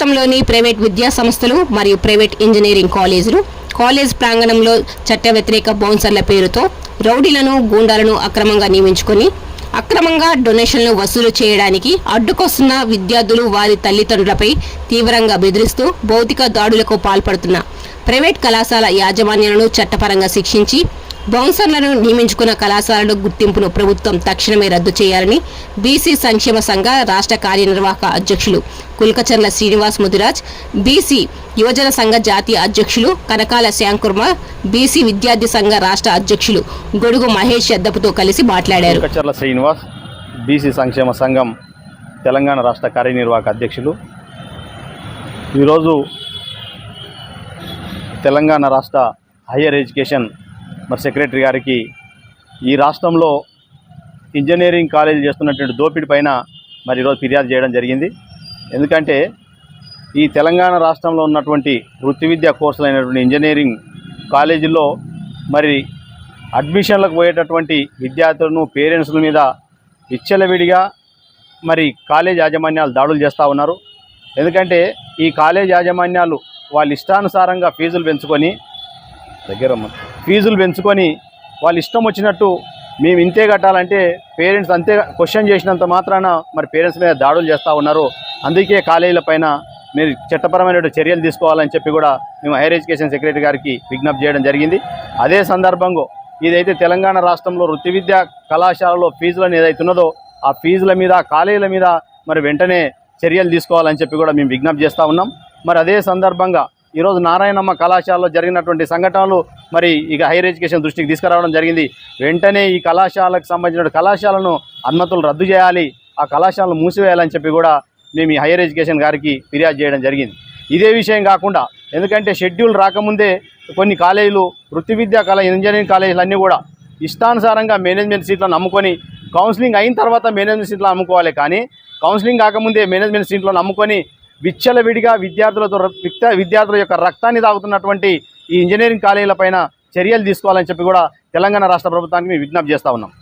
రాష్ట్రంలోని ప్రైవేట్ విద్యా సంస్థలు మరియు ప్రైవేట్ ఇంజనీరింగ్ కాలేజీలు కాలేజ్ ప్రాంగణంలో చట్ట వ్యతిరేక బౌన్సర్ల పేరుతో రౌడీలను గూండాలను అక్రమంగా నియమించుకొని అక్రమంగా డొనేషన్లు వసూలు చేయడానికి అడ్డుకొస్తున్న విద్యార్థులు వారి తల్లిదండ్రులపై తీవ్రంగా బెదిరిస్తూ భౌతిక దాడులకు పాల్పడుతున్న ప్రైవేట్ కళాశాల యాజమాన్యాలను చట్టపరంగా శిక్షించి బౌన్సర్లను నియమించుకున్న కళాశాలల గుర్తింపును ప్రభుత్వం తక్షణమే రద్దు చేయాలని బీసీ సంక్షేమ సంఘ రాష్ట్ర కార్యనిర్వాహక అధ్యక్షులు కుల్కచర్ల శ్రీనివాస్ ముదిరాజ్ బీసీ యువజన సంఘ జాతీయ అధ్యక్షులు కనకాల శ్యాంకుర్మ బీసీ విద్యార్థి సంఘ రాష్ట్ర అధ్యక్షులు గొడుగు మహేష్ యద్దపుతో కలిసి మాట్లాడారు. కుల్కచర్ల శ్రీనివాస్ బీసీ సంక్షేమ సంఘం తెలంగాణ రాష్ట్ర కార్యనిర్వాహక అధ్యక్షులు. ఈరోజు తెలంగాణ రాష్ట్ర హయ్యర్ ఎడ్యుకేషన్ మరి సెక్రటరీ గారికి ఈ రాష్ట్రంలో ఇంజనీరింగ్ కాలేజీలు చేస్తున్నటువంటి దోపిడీ పైన మరి ఈరోజు ఫిర్యాదు చేయడం జరిగింది. ఎందుకంటే ఈ తెలంగాణ రాష్ట్రంలో ఉన్నటువంటి వృత్తి విద్యా కోర్సులైనటువంటి ఇంజనీరింగ్ కాలేజీల్లో మరి అడ్మిషన్లకు పోయేటటువంటి విద్యార్థులను పేరెంట్స్ల మీద విచ్చలవిడిగా మరి కాలేజ్ యాజమాన్యాలు దాడులు చేస్తూ ఉన్నారు. ఎందుకంటే ఈ కాలేజ్ యాజమాన్యాలు వాళ్ళ ఇష్టానుసారంగా ఫీజులు పెంచుకొని దగ్గరమ్మ. ఫీజులు పెంచుకొని వాళ్ళ ఇష్టం వచ్చినట్టు మేము ఇంతే కట్టాలంటే పేరెంట్స్ అంతే క్వశ్చన్ చేసినంత మాత్రాన మరి పేరెంట్స్ మీద దాడులు చేస్తూ ఉన్నారు. అందుకే కాలేజీల పైన మీరు చట్టపరమైన చర్యలు తీసుకోవాలని చెప్పి కూడా మేము హైయర్ ఎడ్యుకేషన్ సెక్రటరీ గారికి విజ్ఞప్తి చేయడం జరిగింది. అదే సందర్భంగా ఇదైతే తెలంగాణ రాష్ట్రంలో వృత్తి విద్యా కళాశాలలో ఫీజులను ఏదైతే ఉన్నదో ఆ ఫీజుల మీద కాలేజీల మీద మరి వెంటనే చర్యలు తీసుకోవాలని చెప్పి కూడా మేము విజ్ఞప్తి చేస్తూ ఉన్నాం. మరి అదే సందర్భంగా ఈరోజు నారాయణమ్మ కళాశాలలో జరిగినటువంటి సంఘటనలు మరి ఇక హైయర్ ఎడ్యుకేషన్ దృష్టికి తీసుకురావడం జరిగింది. వెంటనే ఈ కళాశాలకు సంబంధించిన కళాశాలను అనుమతులు రద్దు చేయాలి ఆ కళాశాలను మూసివేయాలని చెప్పి కూడా మేము ఈ హైయర్ ఎడ్యుకేషన్ గారికి ఫిర్యాదు చేయడం జరిగింది. ఇదే విషయం కాకుండా ఎందుకంటే షెడ్యూల్ రాకముందే కొన్ని కాలేజీలు వృత్తి విద్యా కళ ఇంజనీరింగ్ కాలేజీలు అన్నీ కూడా ఇష్టానుసారంగా మేనేజ్మెంట్ సీట్లను అమ్ముకొని కౌన్సిలింగ్ అయిన తర్వాత మేనేజ్మెంట్ సీట్లను అమ్ముకోవాలి. కానీ కౌన్సిలింగ్ కాకముందే మేనేజ్మెంట్ సీట్లను అమ్ముకొని విచ్చలవిడిగా విద్యార్థులతో విద్యార్థుల యొక్క రక్తాన్ని తాగుతున్నటువంటి ఈ ఇంజనీరింగ్ కాలేజీల పైన చర్యలు తీసుకోవాలని చెప్పి కూడా తెలంగాణ రాష్ట్ర ప్రభుత్వానికి మేము విజ్ఞప్తి చేస్తూ ఉన్నాం.